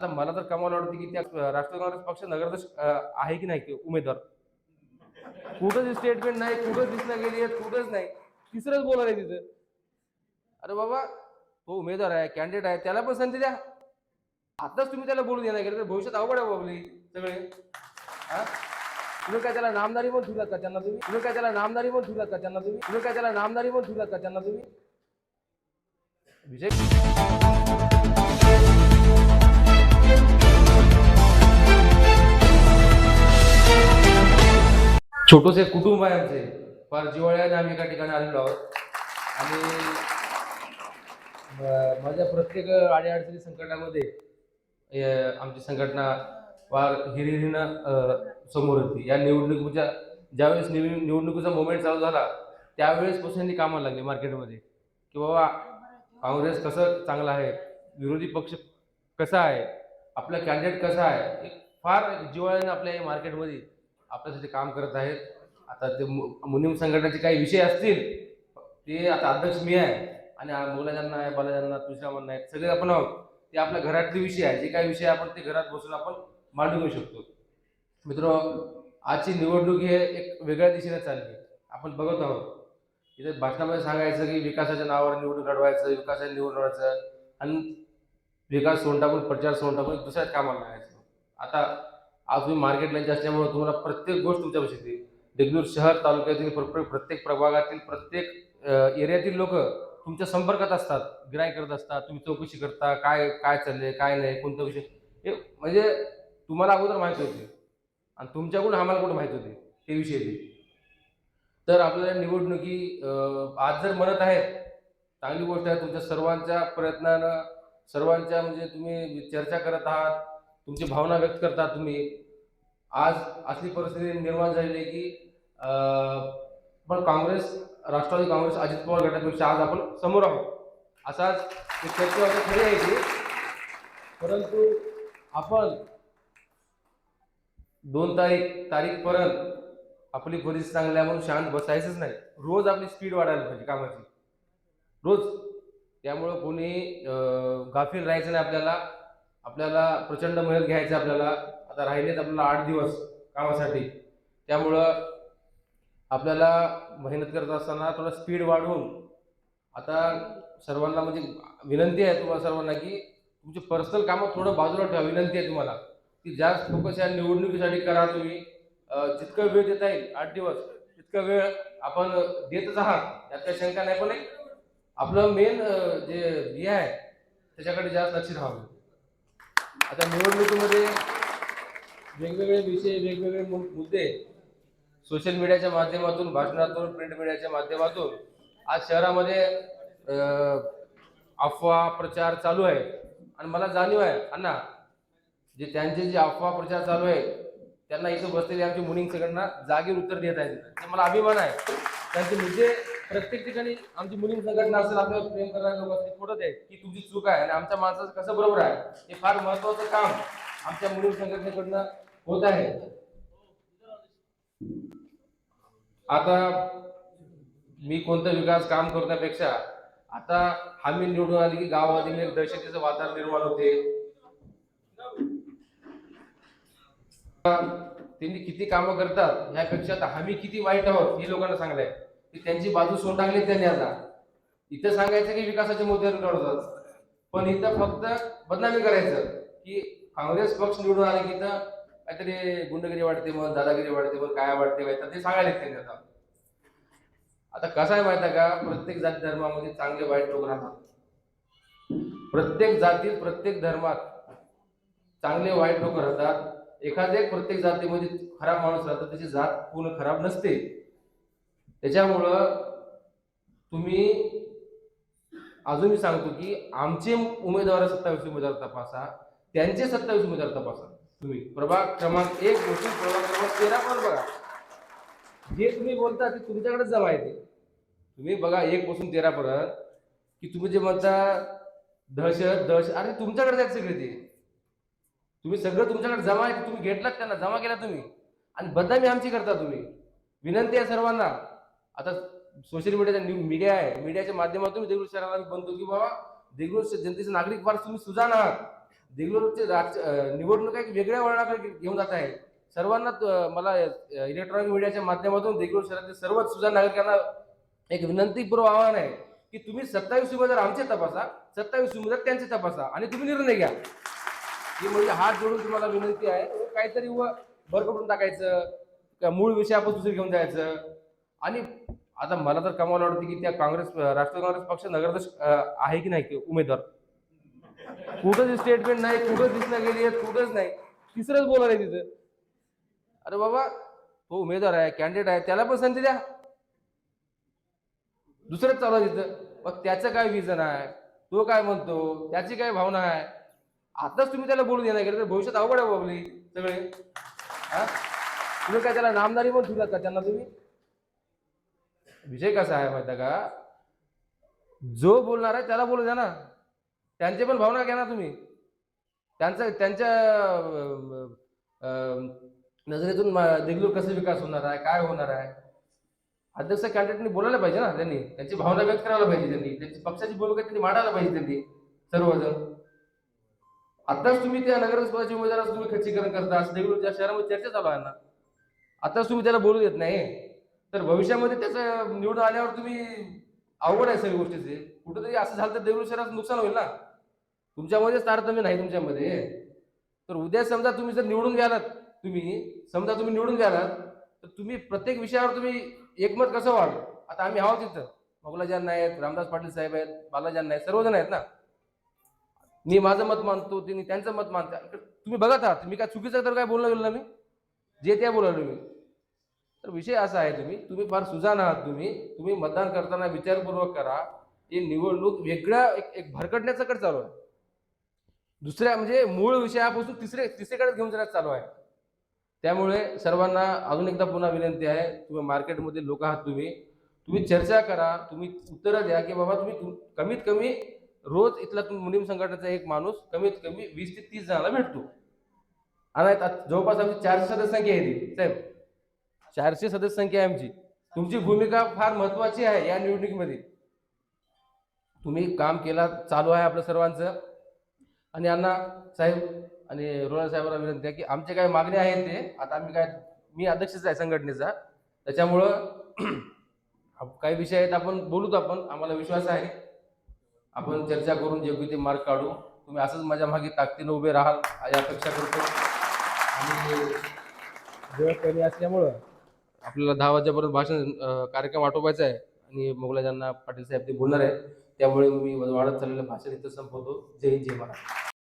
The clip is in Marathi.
आता मला तर कमाल वाटते की त्या राष्ट्रवादी काँग्रेस पक्ष नगराध्यक्ष आहे की नाही उमेदवार? कुठंच स्टेटमेंट नाही कुठंच दिसना गेली आहे कुठंच नाही. तिसरंच बोला आहे तिथं. अरे बाबा तो उमेदवार आहे कॅन्डिडेट आहे त्याला पण संधी द्या. आताच तुम्ही त्याला बोलू देणार गेलं तर भविष्यात अवघड आहे बाबली सगळे. हा? तुम्ही काय त्याला नामदारी पण ठेवलात का त्यांना तुम्ही? तुम्ही काय त्याला नामदारी पण ठेवलात का त्यांना तुम्ही? तुम्ही काय त्याला नामदारी पण ठेवलात का त्यांना तुम्ही? विजय छोटंसं एक कुटुंब आहे आमचे फार जिवाळ्याने आम्ही एका ठिकाणी आलेलो आहोत. आणि माझ्या प्रत्येक अडीअडचणी संकटामध्ये आमची संघटना फार हिरिरीनं समोर होती. या निवडणुकीच्या ज्यावेळेस निव- निवडणुकीचा मोमेंट चालू झाला त्यावेळेसपासून त्यांनी कामाला लागले मार्केटमध्ये की बाबा काँग्रेस कसं चांगलं आहे? विरोधी पक्ष कसा आहे? आपला कॅन्डिडेट कसा आहे? फार जिवाळ्यानं आपल्या या मार्केटमध्ये आपल्यासाठी काम करत आहेत. आता ते मु- संघटनेचे काही विषय असतील ते आता अध्यक्ष मी आहे आणि मुलाजांना आहे बालाजांना तुळशीरामांना आहे सगळे आपण आहोत. ते आपल्या घरातले विषय आहे. जे काही विषय आपण ते घरात बसून आपण मांडून घेऊ शकतो. मित्र आजची निवडणूक हे एक वेगळ्या दिशेने चालली. आपण बघत आहोत. इथे भाषणामध्ये सांगायचं की विकासाच्या नावावर निवडून लढवायचं विकासाच्या निवडून लढवायचं आणि विकास सोडून टाकून प्रचार सोडून टाकून दुसऱ्याच कामाला लागायचं. आता आज तुम्ही मार्केट लाईनचे असल्यामुळे तुम्हाला प्रत्येक गोष्ट तुमच्यापाशी येते. देगलूर शहर तालुक्यातील प्रत्येक प्रत्येक प्रभागातील प्रत्येक एरियातील लोक तुमच्या संपर्कात असतात गिराय करत असतात तुम्ही चौकशी करता काय काय चालले काय नाही कोणता विषय? हे म्हणजे तुम्हाला अगोदर माहिती होती. आणि तुमच्याकडून आम्हाला कुठं माहिती होती? ते विषय ते तर आपल्याला निवडणुकी आज जर म्हणत आहेत चांगली गोष्ट आहे तुमच्या सर्वांच्या प्रयत्नानं सर्वांच्या म्हणजे तुम्ही चर्चा करत आहात तुमची भावना व्यक्त करता तुम्ही. आज असली परिस्थिती निर्माण झालेली आहे की पण काँग्रेस राष्ट्रवादी काँग्रेस अजित पवार गटापेक्षा आज आपण समोर आहोत. असाच चर्चा होते खरी आहे की परंतु आपण दोन तारीख तारीखपर्यंत आपली परिस्थिती चांगली आहे म्हणून शांत बसायचंच नाही. रोज आपली स्पीड वाढायला पाहिजे कामाची. रोज. त्यामुळं कोणी गाफील राहायचं नाही आपल्याला. आपल्याला प्रचंड मेहनत घ्यायचं आपल्याला. आता राहिलेत आपल्याला आठ दिवस कामासाठी. त्यामुळं आपल्याला मेहनत करत असताना थोडं स्पीड वाढवून आता सर्वांना म्हणजे विनंती आहे तुम्हाला सर्वांना की तुमची पर्सनल कामं थोडं बाजूला ठेवा. विनंती आहे तुम्हाला की जास्त फोकस या निवडणुकीसाठी करा तुम्ही. जितका जितकं वेळ देता येईल आठ दिवस तितकं वेळ आपण देतच आहात. यात काही शंका नाही पण एक आपलं मेन जे हे आहे त्याच्याकडे जास्त लक्ष राहावं आता निवडणुकीमध्ये वेगवेगळे विषय वेगवेगळे मुद्दे सोशल मीडियाच्या माध्यमातून भाषणातून प्रिंट मीडियाच्या माध्यमातून आज शहरामध्ये अफवा प्रचार चालू आहे. आणि मला जाणीव आहे अण्णा जे त्यांचे जे अफवा प्रचार चालू आहे त्यांना इथं बसलेली आमची मुनिंग सगळ्यांना जागेवर उत्तर देत आहेत. मला अभिमान आहे. त्यांचे मुद्दे प्रत्येक ठिकाणी आमची मुलींचा संघटना असेल आपल्याला प्रेम करणारे लोक असतील फोडत आहेत की तुमची चूक आहे आणि आमच्या माणसाचं कसं बरोबर आहे हे फार महत्वाचं काम आमच्या मुलीं संघटनेकडनं होत आहे. आता मी कोणतं विकास काम करण्यापेक्षा आता हमी निवडून आली की गावामध्ये एक दहशतीचं वातावरण निर्माण होते. त्यांनी किती कामं करतात ह्यापेक्षा आता हमी किती वाईट आहोत हे लोकांना सांगलंय. की त्यांची बाजू सोडून टाकली त्यांनी आता. इथं सांगायचं की विकासाचे मुद्दे लढवतात पण इथं फक्त बदनामी करायचं की काँग्रेस पक्ष निवडून आले की इथं काहीतरी गुंडगिरी वाढते मग दादागिरी वाढते मग काय वाढते ते सांगायला त्यांनी आता. आता कसं आहे माहिती आहे का? प्रत्येक जाती धर्मामध्ये चांगले वाईट लोक राहतात. प्रत्येक जातीत प्रत्येक धर्मात चांगले वाईट लोक राहतात. एखाद्या प्रत्येक जातीमध्ये खराब माणूस राहतात त्याची जात पूर्ण खराब नसते. त्याच्यामुळं तुम्ही अजून मी सांगतो की आमचे उमेदवार सत्तावीस उमेदवार तपासा त्यांचे सत्तावीस उमेदवार तपासा तुम्ही. प्रभाग क्रमांक एक गोष्टी प्रभाग क्रमांक तेरा पण बघा. जे तुम्ही बोलता ते तुमच्याकडेच जमा येते तुम्ही बघा एक पासून तेरा पर्यंत की तुम्ही जे म्हणता दहशत दहशत अरे तुमच्याकडे आहेत सगळे ते. तुम्ही सगळं तुमच्याकडे जमा आहे तुम्ही घेतलात त्यांना जमा केला तुम्ही. आणि बदनामी आमची करता तुम्ही. विनंती आहे सर्वांना. आता सोशल मीडियाचा न्यू मीडिया आहे. मीडियाच्या माध्यमातून देगलूर शहराला आम्ही बनतो की बाबा देगलूर जनतेचे नागरिक फार तुम्ही सुजाण आहात. देगलूरचे राज निवडणूक एक वेगळ्या वळणाकडे घेऊन जात आहे सर्वांना मला इलेक्ट्रॉनिक मीडियाच्या माध्यमातून देगलूर शहरातील सर्व सुजाण नागरिकांना एक विनंतीपूर्व आवाहन आहे की तुम्ही सत्तावीस उमेदवार आमचे तपासा सत्तावीस उमेदवार त्यांचे तपासा आणि तुम्ही निर्णय घ्या. ही म्हणजे हात जोडून तुम्हाला विनंती आहे. काहीतरी व भरकटून टाकायचं का मूळ विषय आपण दुसरी घेऊन जायचं. आणि आता मला तर कमाल वाटते की त्या काँग्रेस राष्ट्रवादी काँग्रेस पक्ष नगराध्यक्ष आहे की नाही उमेदवार? कुठंच स्टेटमेंट नाही कुठंच दिसणं गेली आहे कुठंच नाही. तिसरंच बोलणार आहे तिथं. अरे बाबा तो उमेदवार आहे कॅन्डिडेट आहे त्याला पण संधी द्या. दुसरंच चालू आहे तिथं. मग त्याचं काय विजन आहे? तो काय म्हणतो? त्याची काय भावना आहे? आताच तुम्ही त्याला बोलून देणार गेलं तर भविष्यात अवघड आहे बाबली सगळे. हा? तुम्ही काय त्याला नामदारी पण ठेवलात का त्यांना तुम्ही? विषय कसा आहे माहिती का? जो बोलणार आहे त्याला बोलू द्या ना. त्यांचे पण भावना घ्या ना तुम्ही. त्यांचं त्यांच्या नजरेतून देगलूर कसं विकास होणार आहे काय होणार आहे? अध्यक्ष कॅन्डिडेटनी बोलायला पाहिजे ना त्यांनी. त्यांची भावना व्यक्त करायला पाहिजे त्यांनी. त्यांची पक्षाची भूमिका त्यांनी मांडायला पाहिजे त्यांनी सर्वजण. आताच तुम्ही त्या नगरपदाच्या उमेदवाराचं तुम्ही खच्चीकरण करता असं देगलूरच्या शहरामध्ये चर्चा चालू आहे ना. आताच तुम्ही त्याला बोलू देत नाही. तर भविष्यामध्ये त्याचं निवडून आल्यावर तुम्ही अवघड आहे सगळ्या गोष्टीचे. कुठेतरी असं झालं तर देगलूर शहराचं नुकसान होईल ना? तुमच्यामध्येच तारतम्य नाही तुमच्यामध्ये. तर उद्या समजा तुम्ही जर निवडून गेलात तुम्ही समजा तुम्ही निवडून गेलात तर तुम्ही प्रत्येक विषयावर तुम्ही एकमत कसं व्हाल? आता आम्ही आहोत तिथं मोगलाजान आहेत रामदास पाटील साहेब आहेत बालाजान नाही सर्वजण आहेत ना? मी माझं मत मानतो तिने त्यांचं मत मानतात तुम्ही बघत आहात मी काय चुकीचं तर काय बोलणं गेलो ना मी? जे त्या बोलायला मी. तर विषय असा आहे तुम्ही तुम्ही फार सुजाण आहात तुम्ही. तुम्ही मतदान करताना विचारपूर्वक करा. ही निवडणूक वेगळ्या एक एक भरकटण्याचंकडे चालू आहे. दुसऱ्या म्हणजे मूळ विषयापासून तिसरे तिसरीकडे घेऊन जाण्यात चालू आहे. त्यामुळे सर्वांना अजून एकदा पुन्हा विनंती आहे तुम्ही मार्केटमध्ये लोक आहात तुम्ही. तुम्ही चर्चा करा तुम्ही उत्तरं द्या की बाबा तुम्ही तुम- कमीत कमी रोज इथला तुम- मुलीम संघटनेचा एक माणूस कमीत कमी वीस ते तीस जणांना भेटतो. आणि आता जवळपास आमची चारशे सदस्य संख्या आहे ती साहेब. चारशे सदस्य संख्या आहे आमची. तुमची भूमिका फार महत्वाची आहे या निवडणुकीमध्ये. तुम्ही काम केला चालू आहे आपलं सर्वांचं. आणि अण्णा साहेब आणि रोहन साहेबांना विनंती आहे की आमचे काय मागणी आहेत ते आता आम्ही काय मी अध्यक्षच आहे संघटनेचा. त्याच्यामुळं काही विषय आहेत आपण बोलूत आपण. आम्हाला विश्वास आहे. आपण चर्चा करून योग्य ते मार्ग काढू. तुम्ही असंच माझ्या मागे ताकदीनं उभे राहाल या अपेक्षा करतो. आणि वेळ कमी असल्यामुळं आपल्याला दहा वाजेपर्यंत भाषण कार्यक्रम आटोपायचा आहे आणि मोगलाजांना पाटील साहेब ते बोलणार आहे त्यामुळे मी वाढत चाललेलं भाषण इथं संपवतो. जय हिंद जय महाराष्ट्र.